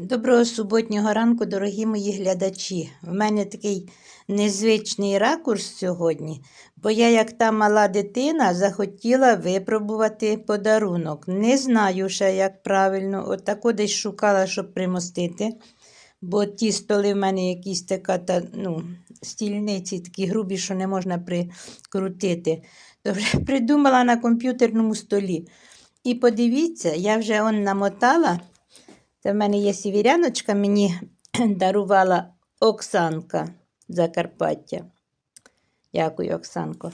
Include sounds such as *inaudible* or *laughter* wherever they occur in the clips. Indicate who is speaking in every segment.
Speaker 1: Доброго суботнього ранку, дорогі мої глядачі. В мене такий незвичний ракурс сьогодні, бо я, як та мала дитина, захотіла випробувати подарунок. Не знаю ще, як правильно, от десь шукала, щоб примостити. Бо ті столи в мене якісь така, та, ну, стільниці такі грубі, що не можна прикрутити. То вже придумала на комп'ютерному столі. І подивіться, я вже он намотала. Це в мене є сівіряночка, мені *clears throat* дарувала Оксанка Закарпаття. Дякую, Оксанко.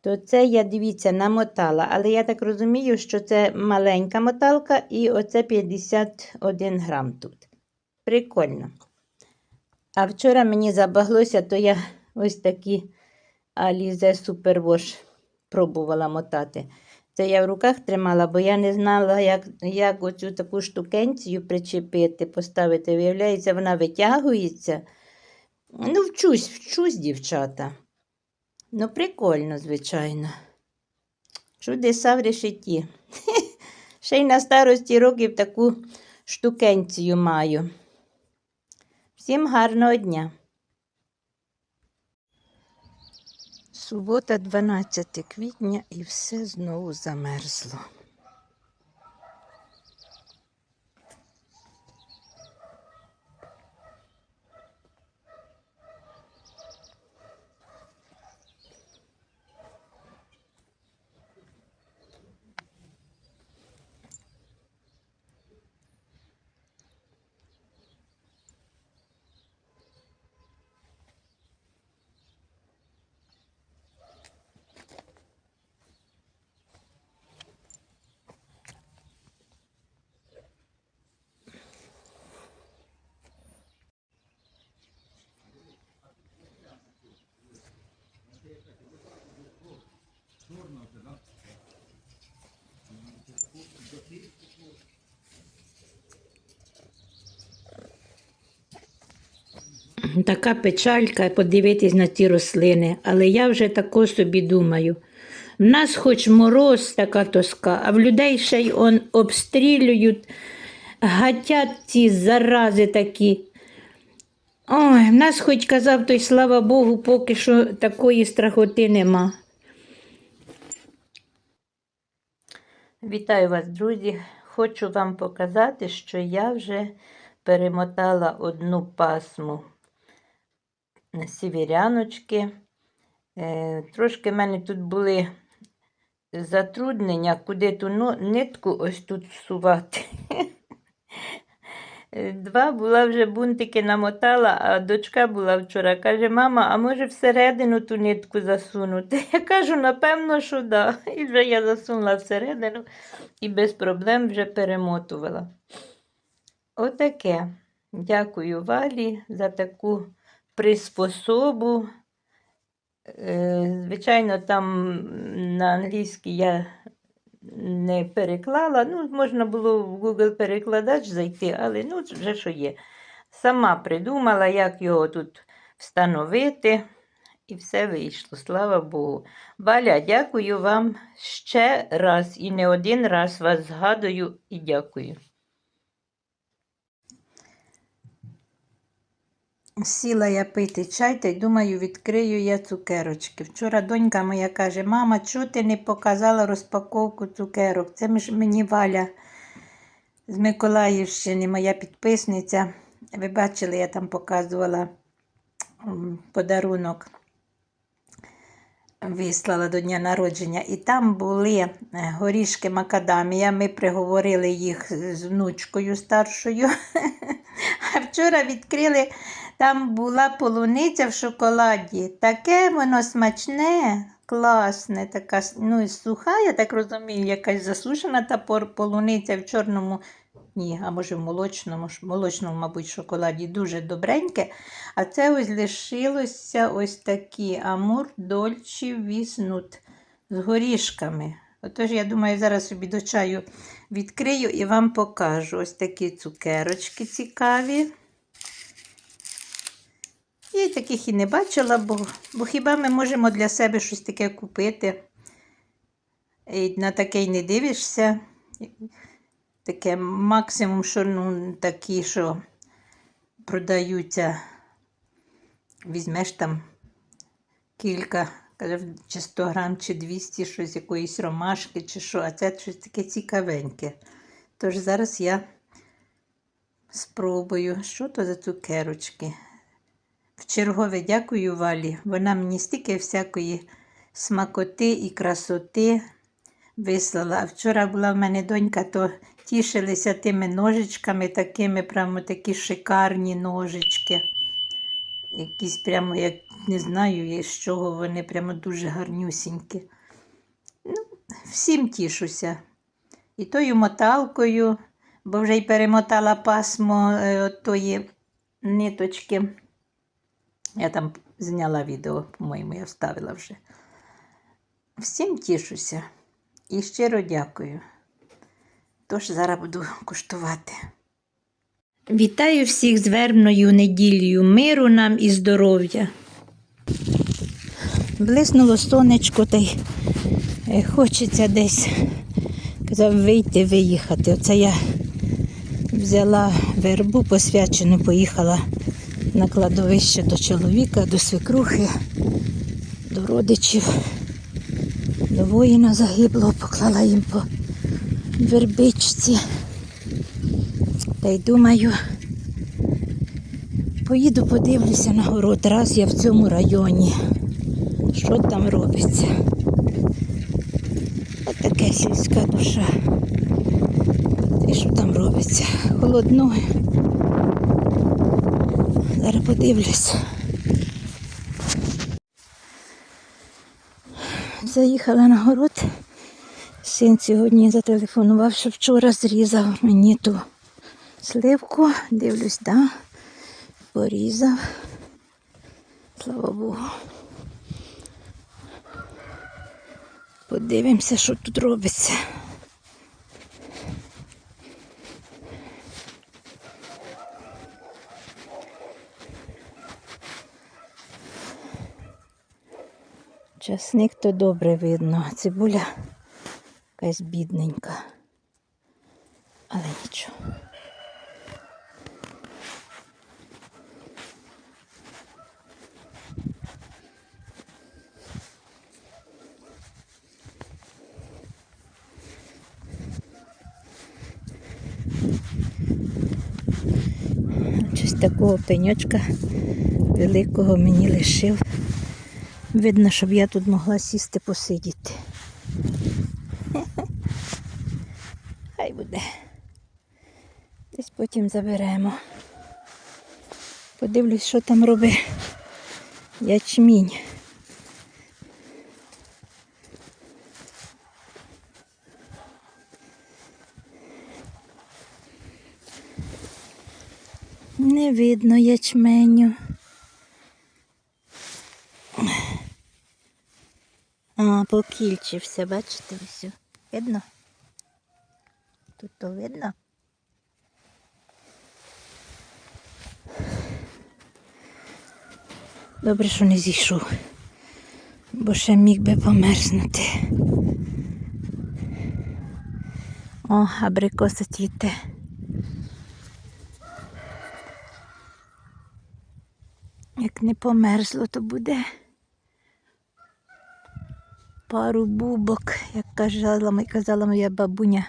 Speaker 1: То це я, дивіться, намотала. Але я так розумію, що це маленька моталка і оце 51 грам тут. Прикольно. А вчора мені забаглося, то я ось такі Alize Superwash пробувала мотати. Це я в руках тримала, бо я не знала, як, як оцю таку штукенцію причепити, поставити. Виявляється, вона витягується. Ну, вчусь, вчусь, дівчата. Ну, прикольно, звичайно. Чудеса в решеті. *laughs* Ще й на старості років таку штукенцію маю. Всім гарного дня. Субота, 12 квітня, і все знову замерзло. Така печалька подивитись на ті рослини, але я вже тако собі думаю. В нас хоч мороз така тоска, а в людей ще й он обстрілюють, гатять ці зарази такі. Ой, в нас хоч казав той, слава Богу, поки що такої страхоти нема. Вітаю вас, друзі! Хочу вам показати, що я вже перемотала одну пасму сівіряночки. Е, Трошки в мене тут були затруднення, куди ту нитку ось тут всувати. *laughs* Е, Два була вже бунтики намотала, а дочка була вчора. Каже, мама, а може всередину ту нитку засунути? *laughs* Я кажу, напевно, що да. І вже я засунула всередину і без проблем вже перемотувала. Отаке. Дякую Валі за таку приспособу. Е, Звичайно, там на англійській я не переклала. Ну, можна було в Google перекладач зайти, але ну, вже що є. Сама придумала, як його тут встановити, і все вийшло, слава Богу. Валя, дякую вам ще раз і не один раз вас згадую і дякую. Сіла я пити чай та й думаю, відкрию я цукерочки. Вчора донька моя каже: Мама, чого ти не показала розпаковку цукерок? Це ж мені Валя з Миколаївщини, моя підписниця. Ви бачили, я там показувала подарунок. Вислала до дня народження, і там були е, горішки макадамія. Ми приговорили їх з внучкою старшою. *laughs* А вчора відкрили, там була полуниця в шоколаді. Таке воно смачне, класне, така ну, суха, я так розумію, якась засушена та полуниця в чорному, ні, а може в молочному, молочному, мабуть, шоколаді дуже добреньке. А це ось лишилося ось такі амур дольчі віснут з горішками. Отож, я думаю, зараз собі до чаю відкрию і вам покажу. Ось такі цукерочки цікаві. Я таких і не бачила, бо, бо хіба ми можемо для себе щось таке купити? І на таке й не дивишся. таке максимум, що ну, такі, що продаються. Візьмеш там кілька, чи 100 грам, чи 200, щось якоїсь ромашки, чи що, а це щось таке цікавеньке. Тож зараз я спробую, що то за цукерочки. В чергове дякую Валі. Вона мені стільки всякої смакоти і красоти вислала. А вчора була в мене донька, то тішилися тими ножичками, такими прямо такі шикарні ножички. Якісь прямо, як не знаю, з чого вони прямо дуже гарнюсінькі. Ну, всім тішуся. І тою моталкою, бо вже й перемотала пасмо е, тої ниточки. Я там зняла відео, по-моєму, я вставила вже. Всім тішуся і щиро дякую. Тож зараз буду куштувати. Вітаю всіх з вербною неділею, миру нам і здоров'я. Блиснуло сонечко, та й е, хочеться десь вийти, виїхати. Оце я взяла вербу посвячену, поїхала на кладовище до чоловіка, до свекрухи, до родичів, до воїна загиблого, поклала їм по вербичці. Та й думаю, поїду подивлюся на город, раз я в цьому районі. Що там робиться? От таке сільська душа. І що там робиться? Холодно. Зараз подивлюсь. Заїхала на город. Син сьогодні зателефонував, що вчора зрізав мені ту сливку. Дивлюсь, да, порізав. Слава Богу. Подивимося, що тут робиться. Часник то добре видно, а цибуля якась бідненька. Але нічого. Щось такого пеньочка великого мені лишив. Видно, щоб я тут могла сісти посидіти. *laughs* Хай буде. Десь потім заберемо. Подивлюсь, що там робить ячмінь. Не видно ячменю. А, покільчився, бачите, ось. Видно? Тут то видно? Добре, що не зійшов, бо ще міг би померзнути. О, абрикоса цвіте. Як не померзло, то буде пару бубок, як казала, казала моя бабуня,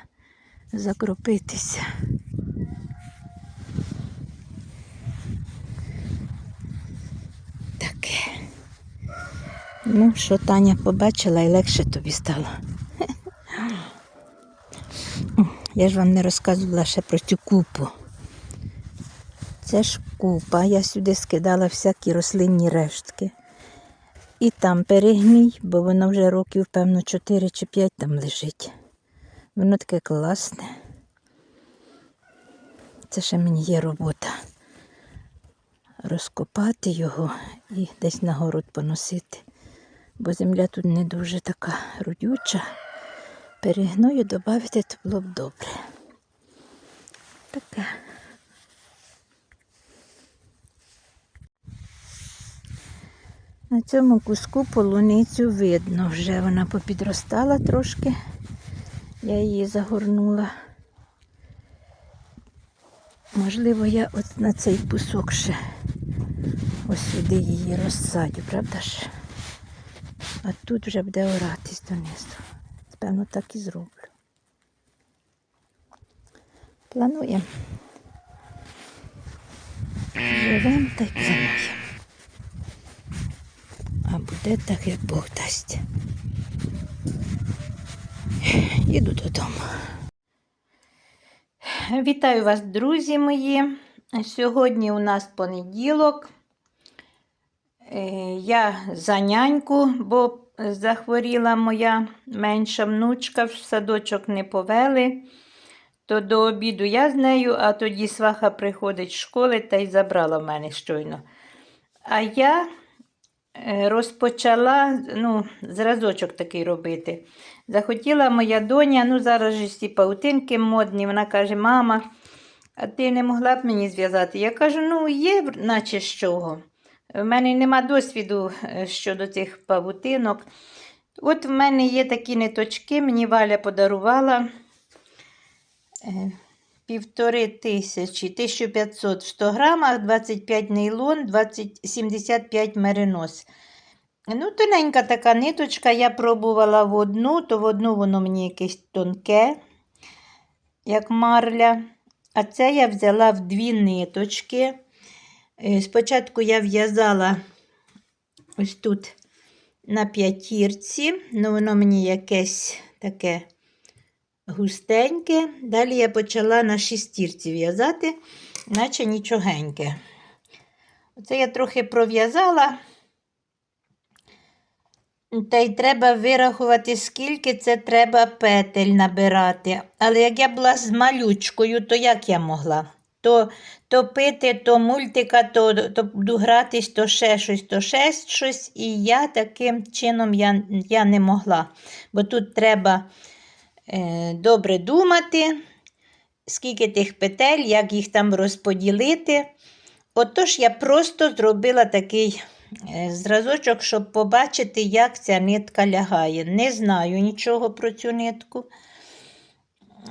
Speaker 1: закропитися. Таке. Ну, що Таня побачила і легше тобі стало. *laughs* Я ж вам не розказувала ще про цю купу. Це ж купа. Я сюди скидала всякі рослинні рештки. І там перегній, бо воно вже років, певно, 4 чи 5 там лежить. Воно таке класне. Це ще мені є робота. Розкопати його і десь на город поносити. Бо земля тут не дуже така родюча. Перегною додати, то було б добре. Таке. На цьому куску полуницю видно вже. Вона попідростала трошки. Я її загорнула Можливо, я от на цей кусок ще ось сюди її розсадю, правда ж? А тут вже буде оратись донизу. Певно, так і зроблю. Плануємо. Живемо та й плануємо. Буде так, як Бог дасть. Їду додому. Вітаю вас, друзі мої. Сьогодні у нас понеділок. Е, Я за няньку, бо захворіла моя менша внучка, в садочок не повели. То до обіду я з нею, а тоді сваха приходить з школи та й забрала в мене щойно. А я розпочала ну, зразочок такий робити. Захотіла моя доня, ну зараз же всі паутинки модні. Вона каже: мама, а ти не могла б мені зв'язати? Я кажу, ну є, наче з чого. В мене нема досвіду е, щодо цих павутинок. От в мене є такі ниточки, мені Валя подарувала е, півтори тисячі, 1500 в 100 грамах, 25 нейлон, 20, 75 меринос. Ну, тоненька така ниточка, я пробувала в одну, то в одну воно мені якесь тонке, як марля. А це я взяла в дві ниточки. Е, Спочатку я в'язала ось тут на п'ятірці, ну воно мені якесь таке густеньке. Далі я почала на шестірці в'язати, наче нічогеньке. Оце я трохи пров'язала. Та й треба вирахувати, скільки це треба петель набирати. Але як я була з малючкою, то як я могла? То, то пити, то мультика, то, то буду гратись, то ще щось, то ще щось. І я таким чином я, я не могла. Бо тут треба добре думати, скільки тих петель, як їх там розподілити. Отож, я просто зробила такий е, зразочок, щоб побачити, як ця нитка лягає. Не знаю нічого про цю нитку.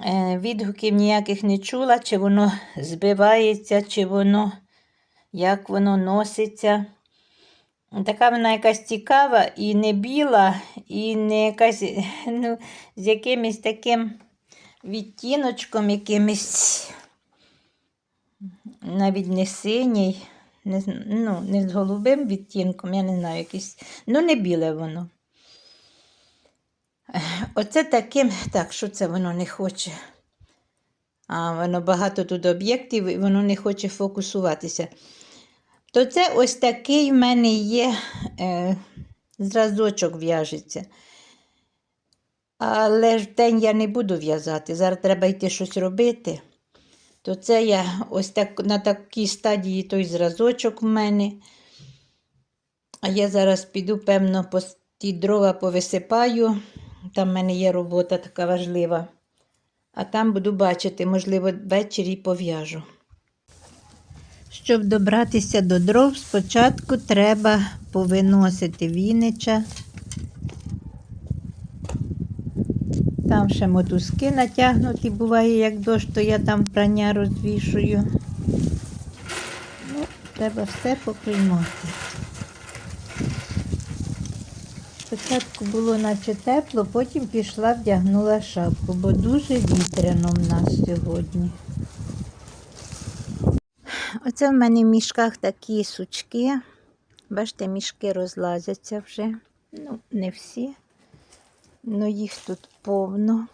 Speaker 1: Е, Відгуків ніяких не чула, чи воно збивається, чи воно, як воно носиться. Така вона якась цікава і не біла, і не якась *laughs* ну, з якимось таким відтіночком, якимось навіть не синій, не, ну, не з голубим відтінком, я не знаю, якийсь. Ну, не біле воно. Оце таким, так, що це воно не хоче. А воно багато тут об'єктів, і воно не хоче фокусуватися. То це ось такий в мене є е, зразочок в'яжеться. Але ж день я не буду в'язати. Зараз треба йти щось робити. То це я ось так, на такій стадії той зразочок в мене. А я зараз піду, певно, по ті дрова повисипаю. Там в мене є робота така важлива. А там буду бачити, можливо, ввечері пов'яжу. Щоб добратися до дров, спочатку треба повиносити вінича. Там ще мотузки натягнуті, буває, як дощ, то я там прання розвішую. Ну, треба все поприймати. Спочатку було наче тепло, потім пішла, вдягнула шапку, бо дуже вітряно в нас сьогодні. Оце в мене в мішках такі сучки. Бачите, мішки розлазяться вже. Ну, не всі. Ну, їх тут повно.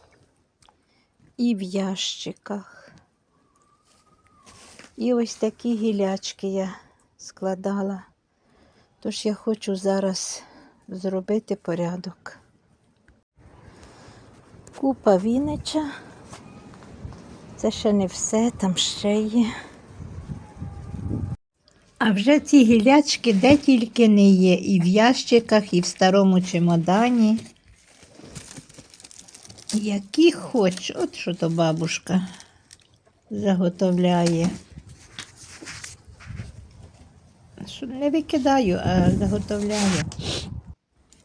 Speaker 1: І в ящиках. І ось такі гілячки я складала. Тож я хочу зараз зробити порядок. Купа вінича. Це ще не все, там ще є. А вже ці гілячки де тільки не є, і в ящиках, і в старому чемодані. Які хоч, от що то бабушка заготовляє. Не викидаю, а заготовляю.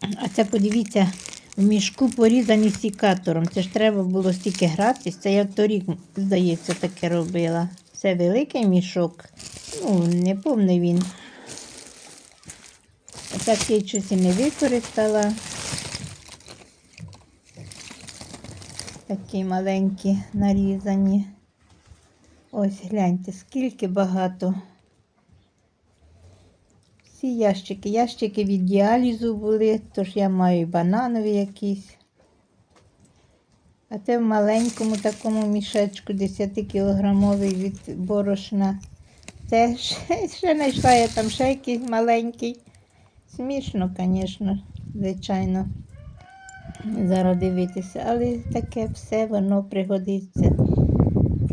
Speaker 1: А це подивіться, в мішку порізані сікатором. Це ж треба було стільки гратись. Це я торік, здається, таке робила. Це великий мішок. Ну, не повний він. Такий щось і не використала. Такі маленькі нарізані. Ось гляньте, скільки багато. Всі ящики. Ящики від діалізу були, тож я маю і бананові якісь. А те в маленькому такому мішечку 10-кілограмовий від борошна. Теж *laughs* ще знайшла я там якийсь маленький. Смішно, звісно, звичайно. Зараз дивитися, але таке все воно пригодиться.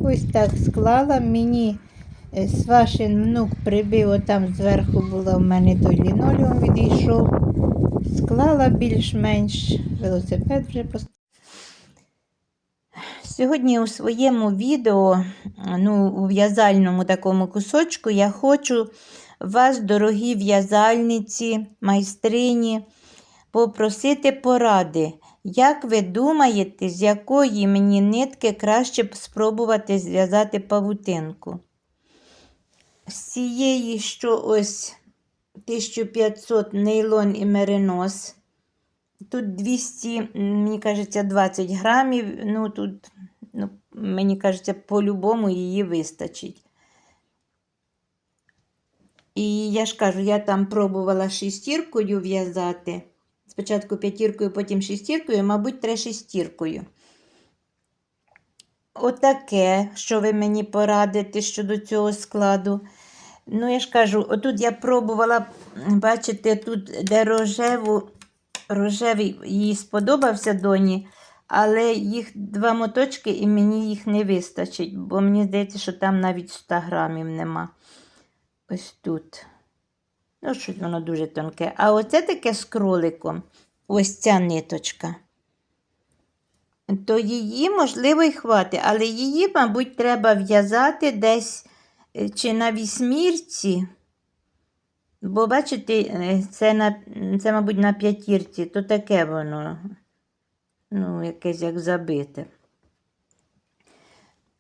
Speaker 1: Ось так склала. Мені е, Свашин внук прибив, отам зверху було в мене той лінолеум відійшов. Склала більш-менш велосипед вже поставила. Сьогодні у своєму відео, ну, у в'язальному такому кусочку, я хочу вас, дорогі в'язальниці, майстрині, попросити поради. Як ви думаєте, з якої мені нитки краще б спробувати зв'язати павутинку? З цієї, що ось 1500 нейлон і меринос. Тут 200, мені кажеться, 20 грамів. Ну, тут, мені кажеться, по-любому її вистачить. І я ж кажу, я там пробувала шестіркою в'язати. Спочатку п'ятіркою, потім шестіркою, мабуть, треба шестіркою. Отаке, що ви мені порадите щодо цього складу. Ну, я ж кажу, отут я пробувала, бачите, тут де рожеву, рожевий їй сподобався доні, але їх два моточки і мені їх не вистачить, бо мені здається, що там навіть 100 грамів нема. Ось тут. Ну, щось воно дуже тонке. А оце таке з кроликом, ось ця ниточка. То її, можливо, і хватить, але її, мабуть, треба в'язати десь е, чи на вісьмірці. Бо, бачите, е, це, на, це, мабуть, на п'ятірці, то таке воно, ну, якесь як забите.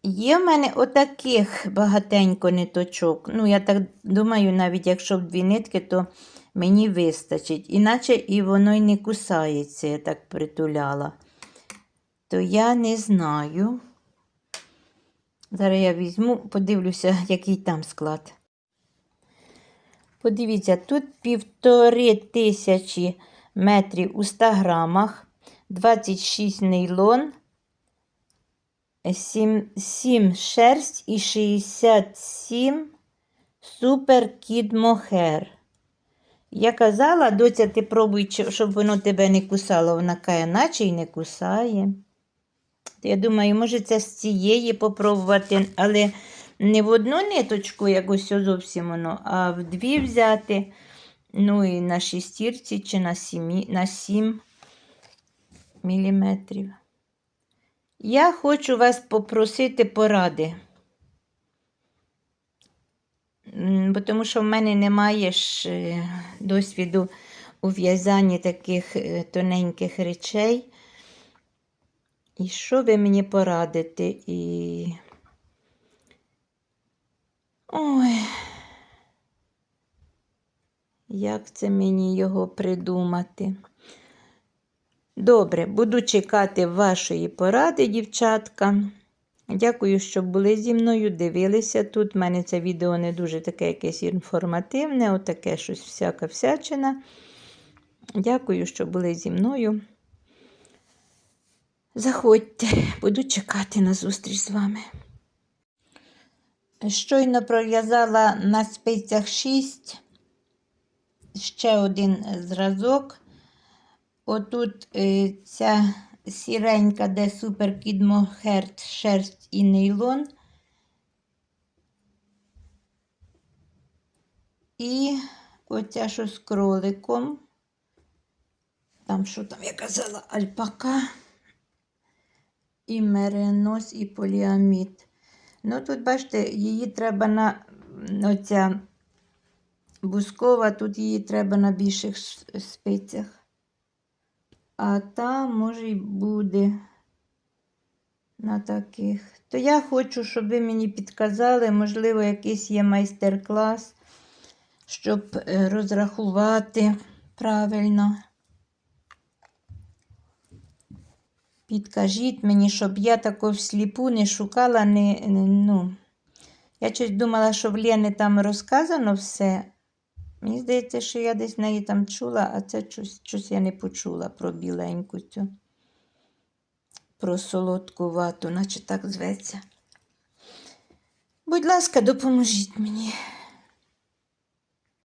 Speaker 1: Є в мене отаких багатенько ниточок. Ну, я так думаю, навіть якщо в дві нитки, то мені вистачить. Іначе і воно й не кусається, я так притуляла. То я не знаю. Зараз я візьму, подивлюся, який там склад. Подивіться, тут півтори тисячі метрів у 100 грамах, 26 нейлон. 7, 7 шерсть і 67 супер кід мохер. Я казала, доця, ти пробуй, щоб воно тебе не кусало. Вона каже, наче й не кусає. Я думаю, може це з цієї попробувати, але не в одну ниточку, як ось зовсім воно, а в дві взяти. Ну і на шестірці чи на 7, на 7 міліметрів. Я хочу вас попросити поради. Бо тому що в мене немає ж е, досвіду у в'язанні таких е, тоненьких речей. І що ви мені порадите? І... Ой, як це мені його придумати? Добре, буду чекати вашої поради, дівчатка. Дякую, що були зі мною, дивилися тут. У мене це відео не дуже таке якесь інформативне, отаке щось всяка всячина. Дякую, що були зі мною. Заходьте, буду чекати на зустріч з вами. Щойно пров'язала на спицях 6, ще один зразок. Отут е, ця сіренька, де супер кідмохерт, шерсть і нейлон. І оця що з кроликом. Там що там, я казала, альпака, і меренос, і поліамід. Ну, тут, бачите, її треба на оця бускова, тут її треба на більших спицях. А та, може, й буде на таких. То я хочу, щоб ви мені підказали, можливо, якийсь є майстер-клас, щоб е, розрахувати правильно. Підкажіть мені, щоб я тако всліпу не шукала, не, ну. Я щось думала, що в Лєни там розказано все. Мені здається, що я десь неї там чула, а це щось, щось я не почула про біленьку цю. Про солодку вату, наче так зветься. Будь ласка, допоможіть мені.